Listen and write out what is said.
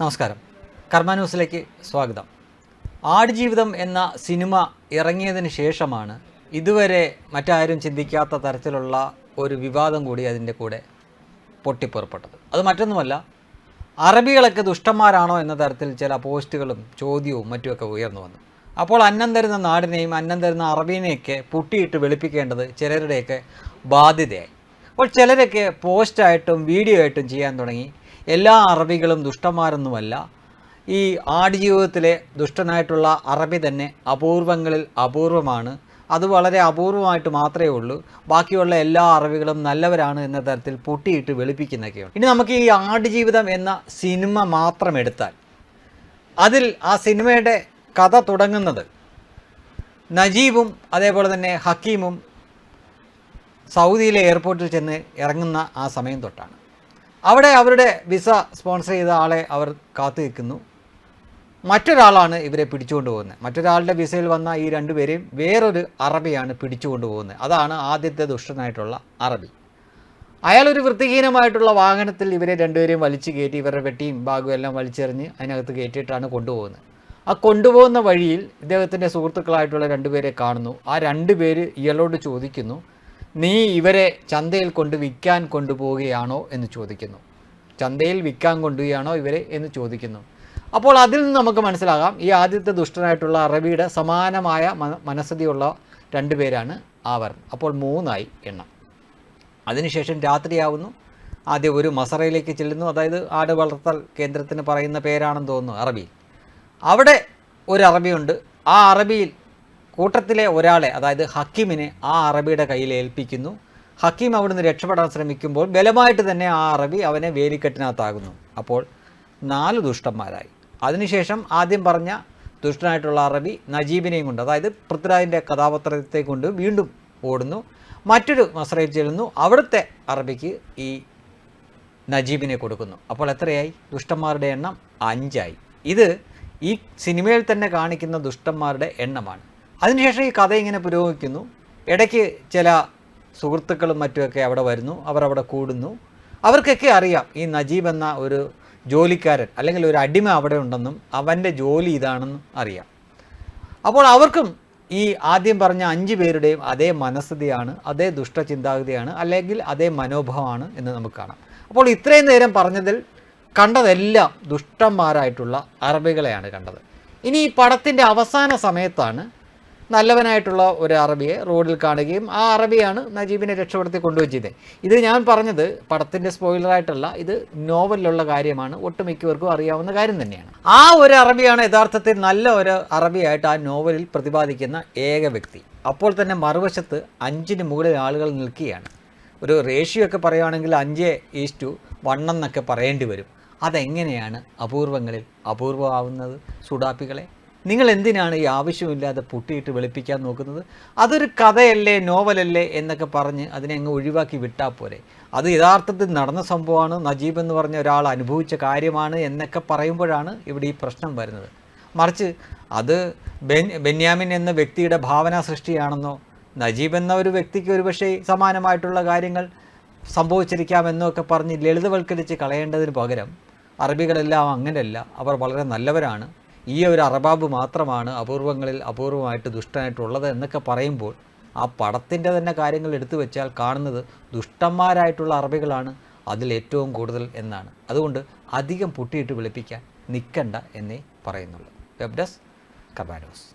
നമസ്കാരം. കർമ്മ ന്യൂസിലേക്ക് സ്വാഗതം. ആടുജീവിതം എന്ന സിനിമ ഇറങ്ങിയതിന് ശേഷമാണ് ഇതുവരെ മറ്റാരും ചിന്തിക്കാത്ത തരത്തിലുള്ള ഒരു വിവാദം കൂടി അതിന്റെ കൂടെ പൊട്ടിപ്പുറപ്പെട്ടത്. അത് മറ്റൊന്നുമല്ല അറബികളൊക്കെ ദുഷ്ടന്മാരാണോ എന്ന തരത്തിൽ ചില പോസ്റ്റുകളും ചോദ്യവും മറ്റുമൊക്കെ ഉയർന്നു വന്നു. അപ്പോൾ അന്നം തരുന്ന നാടിനെയും അന്നം തരുന്ന അറബീനെയൊക്കെ പുട്ടിയിട്ട് വെളുപ്പിക്കേണ്ടത് ചിലരുടെയൊക്കെ ബാധ്യതയായി. അപ്പോൾ ചിലരൊക്കെ പോസ്റ്റായിട്ടും വീഡിയോ ആയിട്ടും ചെയ്യാൻ തുടങ്ങി. എല്ലാ അറബികളും ദുഷ്ടന്മാരൊന്നുമല്ല. ഈ ആടുജീവിതത്തിലെ ദുഷ്ടനായിട്ടുള്ള അറബി തന്നെ അപൂർവങ്ങളിൽ അപൂർവമാണ്. അത് വളരെ അപൂർവമായിട്ട് മാത്രമേ ഉള്ളൂ. ബാക്കിയുള്ള എല്ലാ അറബികളും നല്ലവരാണ് എന്ന തരത്തിൽ പൊട്ടിയിട്ട് വെളുപ്പിക്കുന്നൊക്കെയാണ് ഇനി നമുക്ക് ഈ ആടുജീവിതം എന്ന സിനിമ മാത്രം എടുത്താൽ. അതിൽ ആ സിനിമയുടെ കഥ തുടങ്ങുന്നത് നജീബും അതേപോലെ തന്നെ ഹക്കീമും സൗദിയിലെ എയർപോർട്ടിൽ ചെന്ന് ഇറങ്ങുന്ന ആ സമയം തൊട്ടാണ്. അവിടെ അവരുടെ വിസ സ്പോൺസർ ചെയ്ത ആളെ അവർ കാത്തു നിൽക്കുന്നു. മറ്റൊരാളാണ് ഇവരെ പിടിച്ചുകൊണ്ട് പോകുന്നത്. മറ്റൊരാളുടെ വിസയിൽ വന്ന ഈ രണ്ടുപേരെയും വേറൊരു അറബിയാണ് പിടിച്ചുകൊണ്ട് പോകുന്നത്. അതാണ് ആദ്യത്തെ ദുഷ്ടനായിട്ടുള്ള അറബി. അയാളൊരു വൃത്തിഹീനമായിട്ടുള്ള വാഹനത്തിൽ ഇവരെ രണ്ടുപേരെയും വലിച്ചു കയറ്റി ഇവരുടെ വെട്ടിയും ബാഗും എല്ലാം വലിച്ചെറിഞ്ഞ് അതിനകത്ത് കയറ്റിയിട്ടാണ് കൊണ്ടുപോകുന്നത്. ആ കൊണ്ടുപോകുന്ന വഴിയിൽ ഇദ്ദേഹത്തിന്റെ സുഹൃത്തുക്കളായിട്ടുള്ള രണ്ടുപേരെ കാണുന്നു. ആ രണ്ടുപേര് ഇയാളോട് ചോദിക്കുന്നു നീ ഇവരെ ചന്തയിൽ കൊണ്ട് വിൽക്കാൻ കൊണ്ടുപോവുകയാണോ എന്ന് ചോദിക്കുന്നു. ചന്തയിൽ വിൽക്കാൻ കൊണ്ടുപോവുകയാണോ ഇവരെ എന്ന് ചോദിക്കുന്നു. അപ്പോൾ അതിൽ നിന്ന് നമുക്ക് മനസ്സിലാകാം ഈ ആദ്യത്തെ ദുഷ്ടനായിട്ടുള്ള അറബിയുടെ സമാനമായ മനസ്സതിയുള്ള രണ്ടുപേരാണ് അവർ അപ്പോൾ മൂന്നായി എണ്ണം. അതിനുശേഷം രാത്രിയാവുന്നു. ആദ്യം ഒരു മസറയിലേക്ക് ചെല്ലുന്നു. അതായത് ആട് വളർത്തൽ കേന്ദ്രത്തിന് പറയുന്ന പേരാണെന്ന് തോന്നുന്നു അറബിയിൽ. അവിടെ ഒരു അറബിയുണ്ട്. ആ അറബിയിൽ കൂട്ടത്തിലെ ഒരാളെ അതായത് ഹക്കീമിനെ ആ അറബിയുടെ കയ്യിൽ ഏൽപ്പിക്കുന്നു. ഹക്കീം അവിടുന്ന് രക്ഷപ്പെടാൻ ശ്രമിക്കുമ്പോൾ ബലമായിട്ട് തന്നെ ആ അറബി അവനെ വേലിക്കെട്ടിനകത്താകുന്നു. അപ്പോൾ നാല് ദുഷ്ടന്മാരായി. അതിനുശേഷം ആദ്യം പറഞ്ഞ ദുഷ്ടനായിട്ടുള്ള അറബി നജീബിനെയും കൊണ്ട് അതായത് പൃഥ്വിരാജിന്റെ കഥാപാത്രത്തെ കൊണ്ട് വീണ്ടും ഓടുന്നു. മറ്റൊരു മസറയിൽ ചെല്ലുന്നു. അവിടുത്തെ അറബിക്ക് ഈ നജീബിനെ കൊടുക്കുന്നു. അപ്പോൾ എത്രയായി? ദുഷ്ടന്മാരുടെ എണ്ണം അഞ്ചായി. ഇത് ഈ സിനിമയിൽ തന്നെ കാണിക്കുന്ന ദുഷ്ടന്മാരുടെ എണ്ണമാണ്. അതിനുശേഷം ഈ കഥ ഇങ്ങനെ പുരോഗമിക്കുന്നു. ഇടയ്ക്ക് ചില സുഹൃത്തുക്കളും മറ്റുമൊക്കെ അവിടെ വരുന്നു. അവർ അവിടെ കൂടുന്നു. അവർക്കൊക്കെ അറിയാം ഈ നജീബ് എന്ന ഒരു ജോലിക്കാരൻ അല്ലെങ്കിൽ ഒരു അടിമ അവിടെ ഉണ്ടെന്നും അവന്റെ ജോലി ഇതാണെന്നും അറിയാം. അപ്പോൾ അവർക്കും ഈ ആദ്യം പറഞ്ഞ അഞ്ച് പേരുടെയും അതേ മനസ്ഥിതിയാണ് അതേ ദുഷ്ടചിന്താഗതിയാണ് അല്ലെങ്കിൽ അതേ മനോഭാവമാണ് എന്ന് നമുക്ക് കാണാം. അപ്പോൾ ഇത്രയും നേരം പറഞ്ഞതിൽ കണ്ടതെല്ലാം ദുഷ്ടന്മാരായിട്ടുള്ള അറബികളെയാണ് കണ്ടത്. ഇനി ഈ പടത്തിന്റെ അവസാന സമയത്താണ് നല്ലവനായിട്ടുള്ള ഒരു അറബിയെ റോഡിൽ കാണുകയും ആ അറബിയാണ് നജീബിനെ രക്ഷപ്പെടുത്തി കൊണ്ടുപോയി ചെയ്തത്. ഇത് ഞാൻ പറഞ്ഞത് പടത്തിന്റെ സ്പോയിലറായിട്ടല്ല ഇത് നോവലിലുള്ള കാര്യമാണ്. ഒട്ടുമിക്കവർക്കും അറിയാവുന്ന കാര്യം തന്നെയാണ്. ആ ഒരു അറബിയാണ് യഥാർത്ഥത്തിൽ നല്ല ഒരു അറബിയായിട്ട് ആ നോവലിൽ പ്രതിപാദിക്കുന്ന ഏക വ്യക്തി. അപ്പോൾ തന്നെ മറുവശത്ത് അഞ്ചിന് മുകളിൽ ആളുകൾ നിൽക്കുകയാണ്. ഒരു റേഷ്യോ ഒക്കെ പറയുകയാണെങ്കിൽ അഞ്ച് ഈസ്റ്റു വൺ എന്നൊക്കെ പറയേണ്ടി വരും. അതെങ്ങനെയാണ് അപൂർവങ്ങളിൽ അപൂർവമാവുന്നത്? സുഡാപ്പികളെ നിങ്ങൾ എന്തിനാണ് ഈ ആവശ്യമില്ലാതെ പൊട്ടിയിട്ട് വെളുപ്പിക്കാൻ നോക്കുന്നത്? അതൊരു കഥയല്ലേ നോവലല്ലേ എന്നൊക്കെ പറഞ്ഞ് അതിനെ അങ്ങ് ഒഴിവാക്കി വിട്ടാൽ പോരെ. അത് യഥാർത്ഥത്തിൽ നടന്ന സംഭവമാണ്. നജീബ് എന്ന് പറഞ്ഞ ഒരാൾ അനുഭവിച്ച കാര്യമാണ് എന്നൊക്കെ പറയുമ്പോഴാണ് ഇവിടെ ഈ പ്രശ്നം വരുന്നത്. മറിച്ച് അത് ബെൻ ബെന്യാമിൻ എന്ന വ്യക്തിയുടെ ഭാവനാ സൃഷ്ടിയാണെന്നോ നജീബ് എന്ന ഒരു വ്യക്തിക്ക് ഒരുപക്ഷെ സമാനമായിട്ടുള്ള കാര്യങ്ങൾ സംഭവിച്ചിരിക്കാമെന്നൊക്കെ പറഞ്ഞ് ലളിതവൽക്കരിച്ച് കളയേണ്ടതിന് പകരം അറബികളെല്ലാം അങ്ങനെയല്ല. അവർ വളരെ നല്ലവരാണ്. ഈ ഒരു അറബാബ് മാത്രമാണ് അപൂർവങ്ങളിൽ അപൂർവമായിട്ട് ദുഷ്ടനായിട്ടുള്ളത് എന്നൊക്കെ പറയുമ്പോൾ ആ പടത്തിന്റെ തന്നെ കാര്യങ്ങൾ എടുത്തു വെച്ചാൽ കാണുന്നത് ദുഷ്ടന്മാരായിട്ടുള്ള അറബികളാണ് അതിൽ ഏറ്റവും കൂടുതൽ എന്നാണ്. അതുകൊണ്ട് അധികം പൊട്ടിയിട്ട് വിളിപ്പിക്കാൻ നിൽക്കണ്ട എന്നേ പറയുന്നുള്ളൂ. Web desk കബാനോസ്